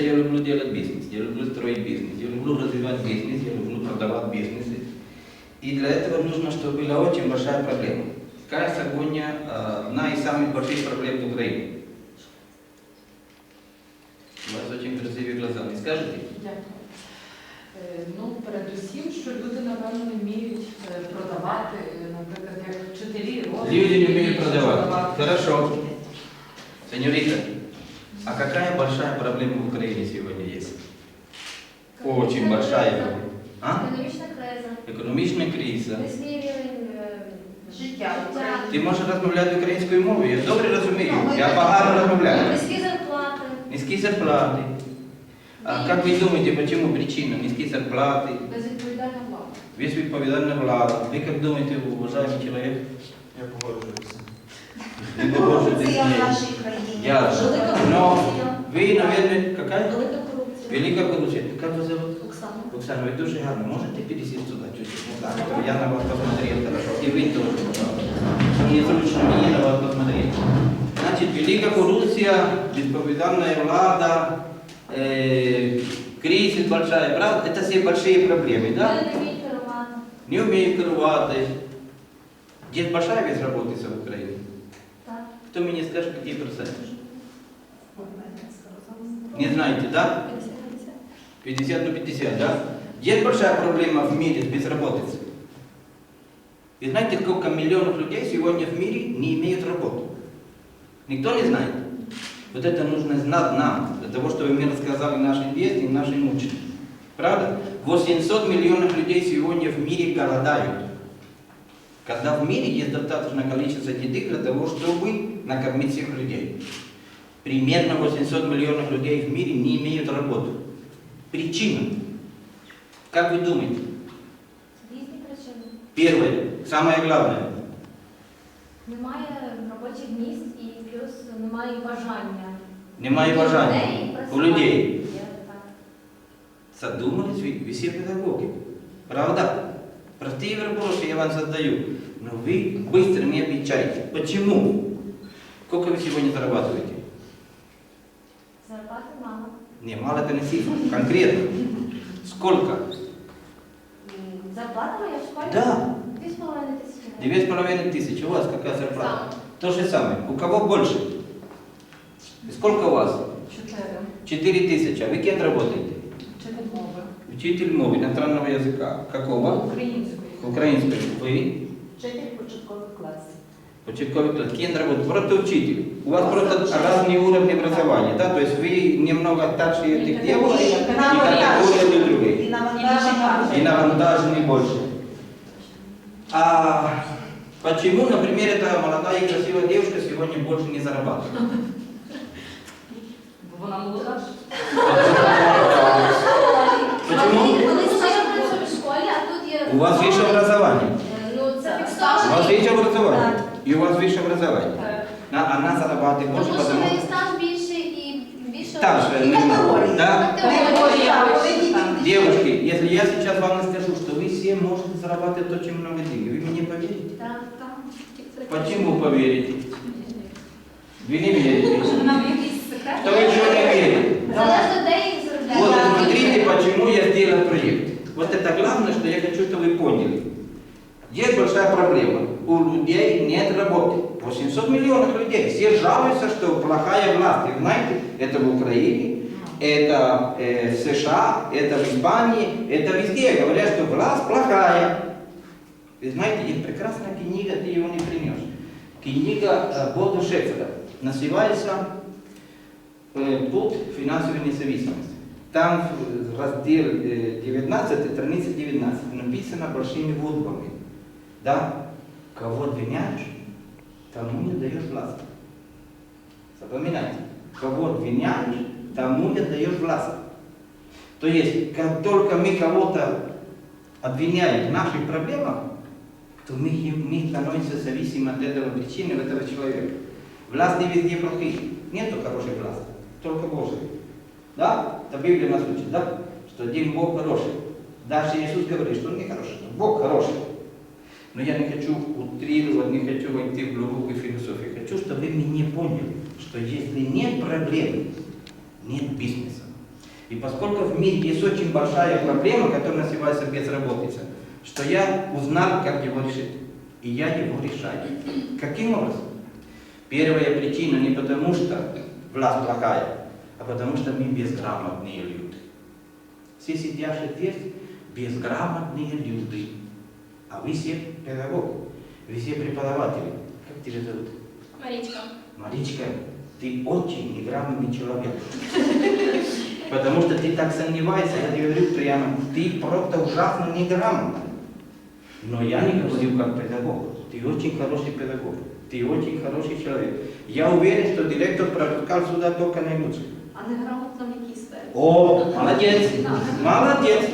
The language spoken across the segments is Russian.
что я люблю делать бизнес, я люблю строить бизнес, я люблю развивать бизнес, я люблю продавать бизнесы. И для этого нужно, чтобы была очень большая проблема. Какая сегодня э, одна из самых больших проблем в Украине? У вас очень красивые глаза, не скажете? Дякую. Е, Ну, передусім, що люди, напевно, не вміють е, продавати, е, наприклад, як вчителі розвитку, Люди не умеют вміють продавать. Хорошо. Сеньорита, а какая большая проблема в Украине сегодня есть? Очень большая проблема. А? Економічна криза, Економічна криза. низький рівень е, Життя в Україні. Ти можеш розмовляти українською мовою, я добре розумію. Ну, ми Я так- погано розмовляю. низькі зарплати, Низькі зарплати. А как вы думаете, почему причина? Низкие зарплаты, Безвідповідальна влада. безвідповідальна влада. Вы как думаете, уважаемый человек? Я погоджуюся. Вы похожи Корупція в на нашій країні. Ясно. велика Но корупція. вы, наверное, какая? Велика корупція. Велика коррупция. Как вас зовут? Оксана. Оксана, вы тоже гарно. Можете пересесть сюда чуть-чуть? Ну, так, чтобы я на вас посмотрел хорошо. И вы тоже, пожалуйста. Мне зручно мне на вас посмотреть. Значит, велика коррупция, бесповиданная влада, э, кризис большая, правда? Это все большие проблемы, да? Люди не вміють керувати. Не умеют керувати. Есть большая безработица в Украине. Так. Кто мне скажет, какие проценты? Не знаете, да? 50 на 50, да? Есть большая проблема в мире с безработицей. И знаете, сколько миллионов людей сегодня в мире не имеют работы? Никто не знает. Вот это нужно знать нам, для того, чтобы мы рассказали нашим детям и нашим ученым. Правда? 800 миллионов людей сегодня в мире голодают. Когда в мире есть достаточное количество еды для того, чтобы накормить всех людей. Примерно 800 миллионов людей в мире не имеют работы. Причина. Как вы думаете? Різні причини. Первое, самое главное. Немає робочих місць і плюс немає бажання. Немає У бажання людей у людей. Є, так. Задумались вы, вы все педагоги. Правда? Простые вопросы я вам задаю. Но вы быстро не отвечаете. Почему? Сколько вы сегодня зарабатываете? Зарплати мало. Не, мало это не цифра. Конкретно. Сколько? М, Зарплата моя в школі? Да. Дві з половиною тисячі. гривень. Две с половиной тысячи. У вас какая зарплата? Сам. То же самое. У кого больше? И сколько у вас? Чотири. Четыре тысячи. А вы кем работаете? Вчитель мови. Учитель мовы иностранного языка. Какого? Української. Украинской. Вы? Вчитель початкових класів. Початковый класс. Кем работаете? Просто учитель. У вас просто разные уровни образования, да? То есть вы немного старше этих девушек, и категория других. І навантаження. И навантажены больше. А почему, например, эта молодая и красивая девушка сегодня больше не зарабатывает? Бо вона молода. Почему? Коли я працюю в школі, а тут є... У вас высшее образование. образование. И у вас высшее образование. Так. А она зарабатывает больше, Тому що в потому неї стаж більше і більше... Стаж, І категорії. да? Категорія. Девушки, если я сейчас вам скажу, что вы все можете зарабатывать очень много денег, вы мне поверите? Так, так. Почему поверите? Вы не верите. Нам якийсь секрет? Что вы еще не верите? Залежно, де їх Вот заробляють. смотрите, почему я сделал проект. Вот это главное, что я хочу, чтобы вы поняли. Есть большая проблема. У людей нет работы. 800 миллионов людей. Все жалуются, что плохая власть. И знаете, это в Украине, это э, в США, это в Испании, это везде. Говорят, что власть плохая. Вы знаете, есть прекрасная книга, ты его не принес. Книга э, Боду Шефера. Называется э, «Путь финансовой независимости». Там раздел э, 19, страница 19, написано большими буквами. Да? Кого обвиняешь, тому не даешь власть. Запоминайте. Кого обвиняешь, тому не даешь власть. То есть, как только мы кого-то обвиняем в наших проблемах, то мы, мы становимся зависимы от этого причины, от этого человека. Власти везде плохие. Нету хорошей власти, только Божьей. Да? Это Библия нас учит, да? Что один Бог хороший. Даже Иисус говорит, что Он не хороший, Бог хороший. Но я не хочу утрировать, не хочу войти в глубокую философию. Хочу, чтобы вы меня поняли, что если нет проблем, нет бизнеса. И поскольку в мире есть очень большая проблема, которая называется безработица, что я узнал, как его решить. И я его решаю. Каким образом? Первая причина не потому, что власть плохая, а потому что мы безграмотные люди. Все сидящие здесь безграмотные люди. А вы все педагоги, вы все преподаватели. Как тебя зовут? Марічка. Маричка, ты очень неграмотный человек. Потому что ты так сомневаешься, я тебе говорю прямо, ты просто ужасно неграмотный. Но я не говорю как педагог. Ты очень хороший педагог. Ты очень хороший человек. Я уверен, что директор пропускал сюда только наилучших. А не грамотно в якій сфері? О, молодец, молодец.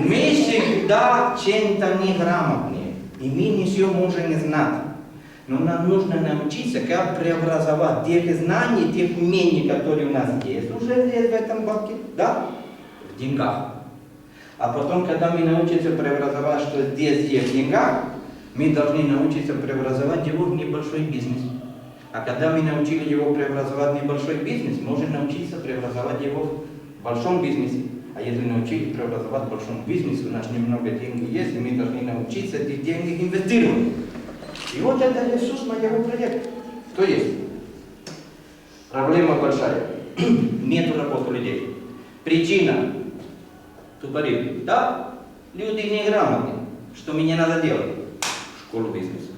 Мы всегда чем-то неграмотные, и мы все можем не знать. Но нам нужно научиться, как преобразовать тех знаний, тех умений, которые у нас есть, уже здесь, в этом банке, да, в деньгах. А потом, когда мы научимся преобразовать, что здесь есть в деньгах, мы должны научиться преобразовать его в небольшой бизнес. А когда мы научили его преобразовать в небольшой бизнес, можем научиться преобразовать его в большом бизнесе. А если научили преобразовать в большом бизнесе, у нас немного денег есть, и мы должны научиться эти деньги инвестировать. И вот это ресурс моего проекта. Что есть? Проблема большая. Нет работы людей. Причина. Тупорили. Да? Люди неграмотные. Что мне надо делать? Школу бизнеса.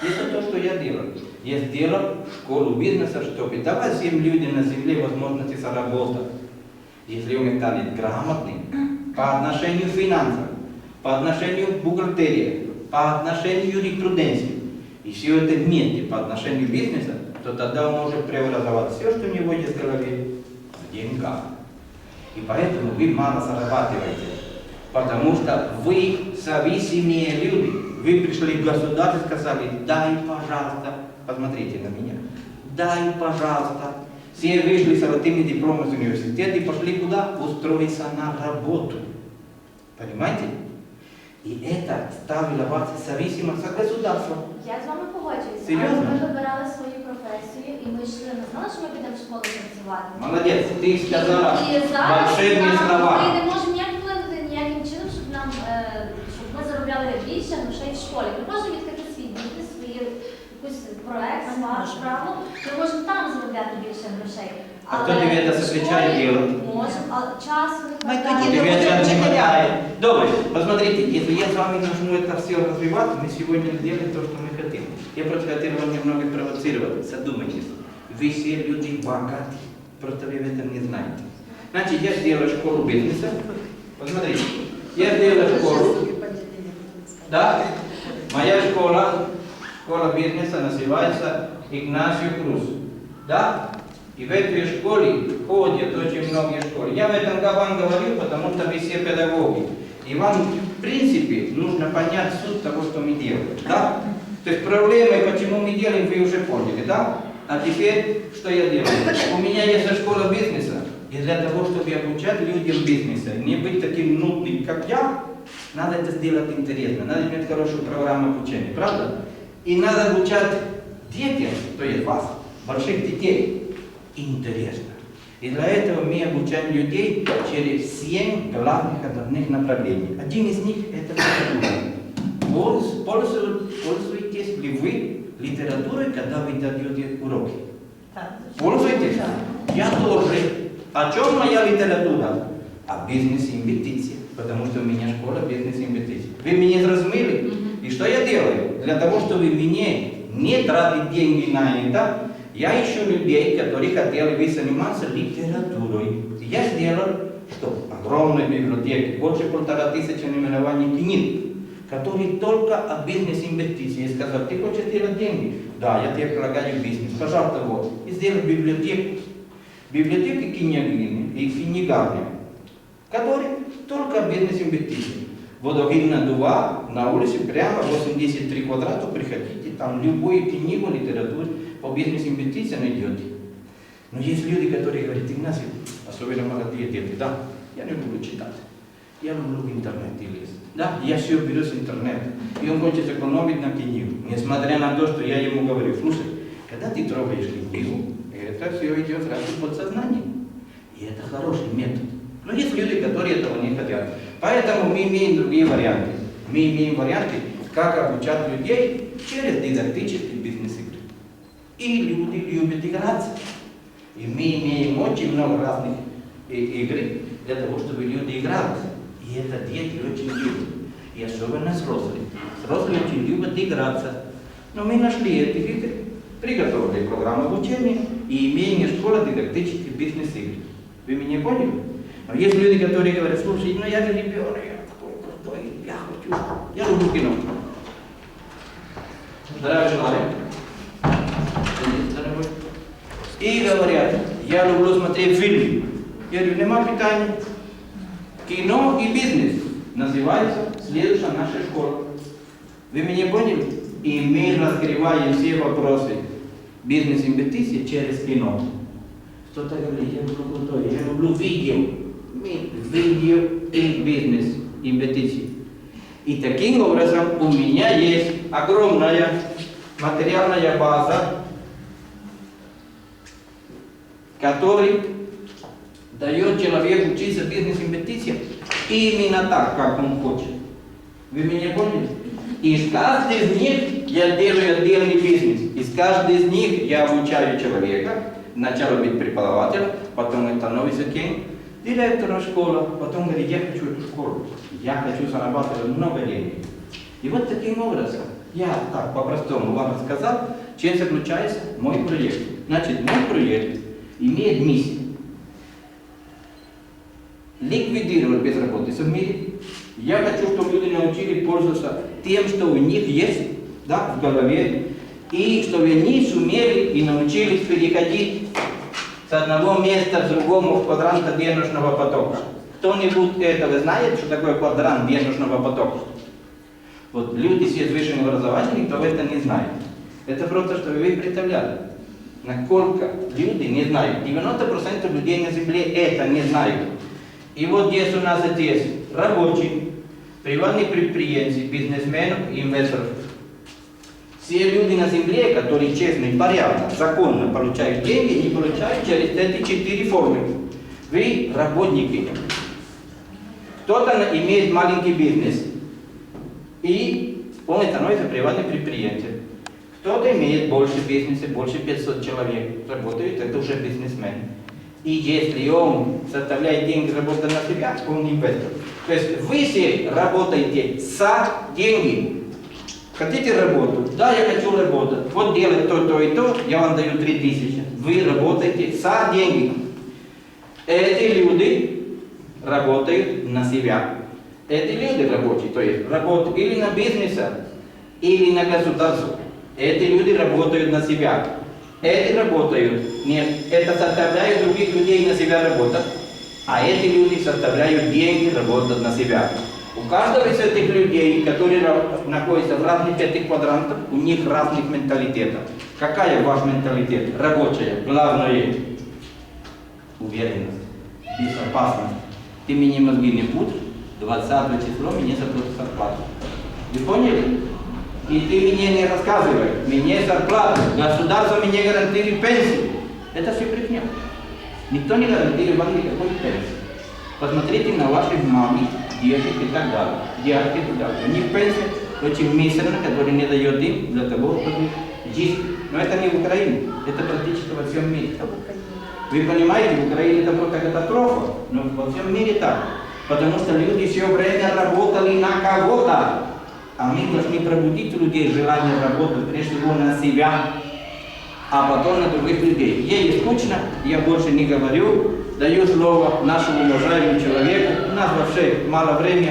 Это то, что я делаю. Я сделал школу бизнеса, чтобы давать всем людям на земле возможности заработать. Если он станет грамотным по отношению к финансам, по отношению к бухгалтерии, по отношению к юриспруденции, и все это вместе по отношению к бизнесу, то тогда он может преобразовать все, что у него есть в голове, в деньгах. И поэтому вы мало зарабатываете. Потому что вы зависимые люди. Вы пришли в государство и сказали, дай, пожалуйста, посмотрите на меня, дай, пожалуйста. Все вышли с золотыми дипломами с университета и пошли куда? Устроиться на работу. Понимаете? И это ставило вас в зависимость от государства. Я з вами погоджуюся. Серйозно? Але ми вибирали свою професію і ми йшли, не знали, що ми підемо в школу працювати. Молодец, ты сказала І зараз волшебные нам- слова. ми не можемо ніяк вплинути ніяким чином, щоб нам е, щоб ми заробляли більше грошей в школі. Ми якийсь проект, свою справу. Ми можемо там заробляти більше грошей. А хто тобі це запрещає в школі делать? Можемо, а часу не Ми хватає. тоді Тебе будем сейчас не учителя. хватает. Добре, посмотрите, если я с вами начну это все развивать, мы сегодня сделаем то, что мы хотим. Я просто хотел вас немного провоцировать. Задумайтесь. Вы все люди богатые. Просто вы в этом не знаете. Значит, я сделаю школу бизнеса. Посмотрите, я сделаю школу. Да? Моя школа, школа бизнеса называется Игнасио Круз. Да? И в этой школе ходят очень многие школы. Я в этом вам говорю, потому что вы все педагоги. И вам, в принципе, нужно понять суть того, что мы делаем. Да? То есть проблемы, почему мы делаем, вы уже поняли, да? А теперь, что я делаю? У меня есть школа бизнеса. И для того, чтобы обучать людям бизнеса, не быть таким нудным, как я, надо это сделать интересно, надо иметь хорошую программу обучения, правда? И надо обучать детям, то есть вас, больших детей, интересно. И для этого мы обучаем людей через семь главных основных направлений. Один из них это литература. Польз- пользу- Пользуетесь ли вы литературой, когда вы даете уроки? Пользуетесь? Я тоже. О чем моя литература? О бизнесе инвестиции. Потому что у меня школа бизнес инвестиций. Вы меня зрозумели? И что я делаю? Для того, чтобы мне не тратить деньги на это, я ищу людей, которые хотели бы заниматься литературой. Я сделал, что огромная библиотека, больше полтора тысячи наименований книг, которые только о бизнесе инвестиции. Я сказал, ты хочешь делать деньги? Да, я тебе предлагаю бизнес. Пожалуйста, вот. И сделал библиотеку. Библиотеки княгини и книгарни, которые только о бизнесе Водогильна 2 на улице прямо 83 квадрата, приходите, там любую книгу, литературу по бизнес-инвестиции найдете. Но есть люди, которые говорят, Игнасий, особенно молодые дети, да, я не люблю читать. Я люблю интернете лезть. Да, я все беру с интернета. И он хочет экономить на книгу. Несмотря на то, что я ему говорю, слушай, когда ты трогаешь книгу, это все идет сразу в подсознание. И это хороший метод. Но есть люди, которые этого не хотят. Поэтому мы имеем другие варианты. Мы имеем варианты, как обучать людей через дидактические бизнес-игры. И люди любят играться. И мы имеем очень много разных и- игр для того, чтобы люди играли. И это дети очень любят. И особенно взрослые. Взрослые очень любят играться. Но мы нашли этих игр, приготовили программу обучения и имеем школа дидактических бизнес-игр. Вы меня поняли? Но есть люди, которые говорят, слушай, ну я же ребенок, я такой крутой, я хочу, я люблю кино. Здравия желаю. И говорят, я люблю смотреть фильмы. Я говорю, нема питания. Кино и бизнес называется следующая наша школа. Вы меня поняли? И мы разгреваем все вопросы бизнес-инвестиций через кино. Кто-то говорит, я люблю крутое, я люблю видео. Мы Видео и бизнес-инвестиции. И таким образом у меня есть огромная материальная база, который дает человеку учиться бизнес-инвестициям именно так, как он хочет. Вы меня поняли? Из каждого из них я делаю отдельный бизнес. Из каждого из них я обучаю человека. Сначала быть преподавателем, потом становится кем? Директором школы. Потом говорит, я хочу эту школу. Я хочу зарабатывать много денег. И вот таким образом, я так по-простому вам рассказал, чем заключается мой проект. Значит, мой проект имеет миссию ликвидировать безработицу в мире. Я хочу, чтобы люди научились пользоваться тем, что у них есть да, в голове, и чтобы они сумели и научились переходить с одного места к другому квадранта денежного потока. Кто-нибудь этого знает, что такое квадрант денежного потока? Вот люди с высшим образованием, никто это не знает. Это просто, чтобы вы представляли, насколько люди не знают. 90% людей на Земле это не знают. И вот здесь у нас здесь рабочие, приватные предприятия, бизнесменов и инвесторов. Все люди на земле, которые честно и порядно, законно получают деньги, не получают через эти четыре формы. Вы работники. Кто-то имеет маленький бизнес, и он становится приватным предприятием. Кто-то имеет больше бизнеса, больше 500 человек работает, это уже бизнесмен. И если он составляет деньги, работая на себя, он инвестор. То есть вы все работаете за деньги. Хотите работу? Да, я хочу работать. Вот делать то, то и то, я вам даю 3000. Вы работаете за деньги. Эти люди работают на себя. Эти люди рабочие, то есть работают или на бизнесе, или на государство. Эти люди работают на себя. Эти работают, нет, это составляют других людей на себя работать, а эти люди составляют деньги работать на себя. У каждого из этих людей, которые находятся в разных этих квадрантах, у них разных менталитетов. Какая ваш менталитет? Рабочая. Главное – уверенность, безопасность. Ты мне мозги не путаешь, 20 число мне заплатят зарплату. Вы поняли? И ты мне не рассказывай, мне зарплата, государство мне гарантирует пенсию. Это все брехня. Никто не гарантирует вам никакой пенсии. Посмотрите на ваших мам, дедов и так далее, дядь и так далее. У них пенсия очень мизерная, которая не дает им для того, чтобы жить. Но это не в Украине, это практически во всем мире. Вы понимаете, в Украине это просто катастрофа, но во всем мире так. Потому что люди все время работали на кого-то. А мы должны пробудить людей желание работать прежде всего на себя, а потом на других людей. Ей скучно, я больше не говорю, даю слово нашему уважаемому человеку. У нас вообще мало времени.